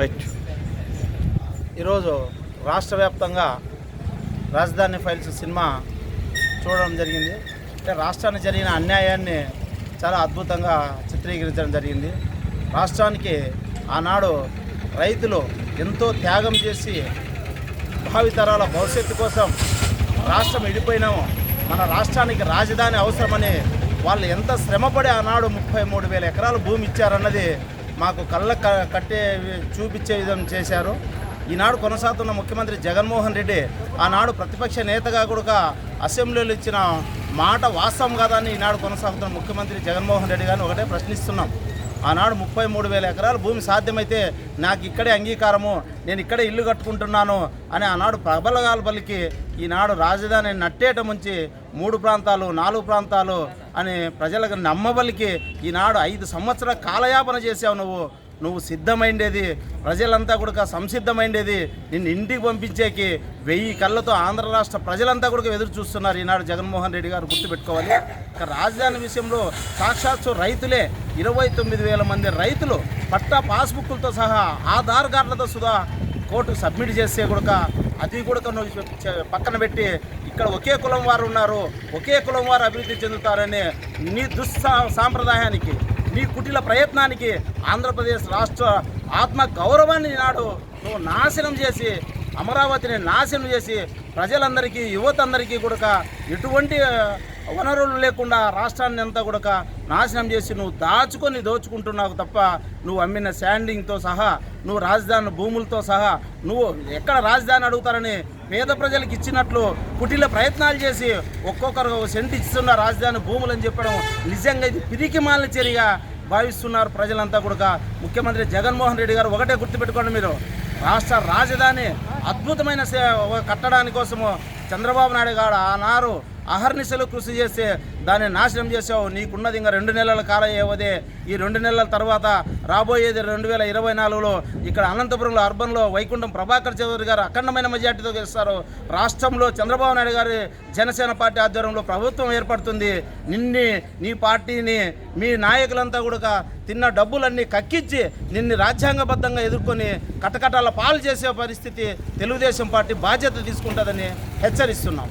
Right ఈరోజు రాష్ట్ర వ్యాప్తంగా రాజధాని ఫైల్స్ సినిమా చూడడం జరిగింది. అంటే రాష్ట్రానికి జరిగిన అన్యాయాన్ని చాలా అద్భుతంగా చిత్రీకరించడం జరిగింది. రాష్ట్రానికి ఆనాడు రైతులు ఎంతో త్యాగం చేసి భావితరాల భవిష్యత్తు కోసం రాష్ట్రం విడిపోయినామో. మన రాష్ట్రానికి రాజధాని అవసరమని వాళ్ళు ఎంత శ్రమపడి ఆనాడు ముప్పై మూడు వేల ఎకరాలు భూమి ఇచ్చారన్నది మాకు కళ్ళ కట్టే చూపించే విధం చేశారు. ఈనాడు కొనసాగుతున్న ముఖ్యమంత్రి జగన్మోహన్ రెడ్డి ఆనాడు ప్రతిపక్ష నేతగా కూడా అసెంబ్లీలో ఇచ్చిన మాట వాస్తవం కాదని ఈనాడు కొనసాగుతున్న ముఖ్యమంత్రి జగన్మోహన్ రెడ్డి గారిని ఒకటే ప్రశ్నిస్తున్నాం. ఆనాడు ముప్పై మూడు వేల ఎకరాల భూమి సాధ్యమైతే నాకు ఇక్కడే అంగీకారము నేను ఇక్కడే ఇల్లు కట్టుకుంటున్నాను అని ఆనాడు ప్రబలగాలు పలికి ఈనాడు రాజధాని నట్టేట ముంచి మూడు ప్రాంతాలు నాలుగు ప్రాంతాలు అని ప్రజలకు నమ్మబలికి ఈనాడు ఐదు సంవత్సరాల కాలయాపన చేసావు నువ్వు. నువ్వు సిద్ధమైండేది ప్రజలంతా కూడా సంసిద్ధమైండేది నిన్ను ఇంటికి పంపించేకి వెయ్యి కళ్ళతో ఆంధ్ర రాష్ట్ర ప్రజలంతా కూడా ఎదురు చూస్తున్నారు ఈనాడు జగన్మోహన్ రెడ్డి గారు గుర్తుపెట్టుకోవాలి. ఇక రాజధాని విషయంలో సాక్షాత్తు రైతులే. ఇరవై తొమ్మిది వేల మంది రైతులు పట్టా పాస్బుక్లతో సహా ఆధార్ కార్డులతో సుధా కోర్టుకు సబ్మిట్ చేస్తే కూడా అది కూడా పక్కన పెట్టి ఇక్కడ ఒకే కులం వారు ఉన్నారు ఒకే కులం వారు అభివృద్ధి చెందుతారనే నీ దుస్సా సాంప్రదాయానికి నీ కుటిల ప్రయత్నానికి ఆంధ్రప్రదేశ్ రాష్ట్ర ఆత్మ గౌరవాన్ని నాడు నువ్వు నాశనం చేసి అమరావతిని నాశనం చేసి ప్రజలందరికీ యువత అందరికీ కూడా ఎటువంటి వనరులు లేకుండా రాష్ట్రాన్ని అంతా కూడా నాశనం చేసి నువ్వు దాచుకొని దోచుకుంటున్నావు తప్ప నువ్వు అమ్మిన శాండింగ్తో సహా నువ్వు రాజధాని భూములతో సహా నువ్వు ఎక్కడ రాజధాని అడుగుతారని పేద ప్రజలకు ఇచ్చినట్లు కుటిల ప్రయత్నాలు చేసి ఒక్కొక్కరు సెంట్ ఇస్తున్న రాజధాని భూములు అని చెప్పడం నిజంగా ఇది పిరికి మాలిన చర్యగా భావిస్తున్నారు ప్రజలంతా కూడా. ముఖ్యమంత్రి జగన్మోహన్ రెడ్డి గారు ఒకటే గుర్తుపెట్టుకోండి మీరు. రాష్ట్ర రాజధాని అద్భుతమైన సే- కట్టడానికి కోసము చంద్రబాబు నాయుడు గారు ఆనారు అహర్నిశలు కృషి చేస్తే దాన్ని నాశనం చేసావు. నీకున్నది ఇంకా రెండు నెలల కాల ఏవదే ఈ రెండు నెలల తర్వాత రాబోయేది రెండు వేల ఇరవై నాలుగులో ఇక్కడ అనంతపురంలో అర్బన్లో వైకుంఠం ప్రభాకర్ చౌదరి గారు అఖండమైన మెజార్టీతో గెలుస్తారు. రాష్ట్రంలో చంద్రబాబు నాయుడు గారి జనసేన పార్టీ ఆధ్వర్యంలో ప్రభుత్వం ఏర్పడుతుంది. నిన్ని నీ పార్టీని మీ నాయకులంతా కూడా తిన్న డబ్బులన్నీ కక్కించి నిన్ను రాజ్యాంగబద్ధంగా ఎదుర్కొని కటకటాల పాలు చేసే పరిస్థితి తెలుగుదేశం పార్టీ బాధ్యత తీసుకుంటుందని హెచ్చరిస్తున్నాం.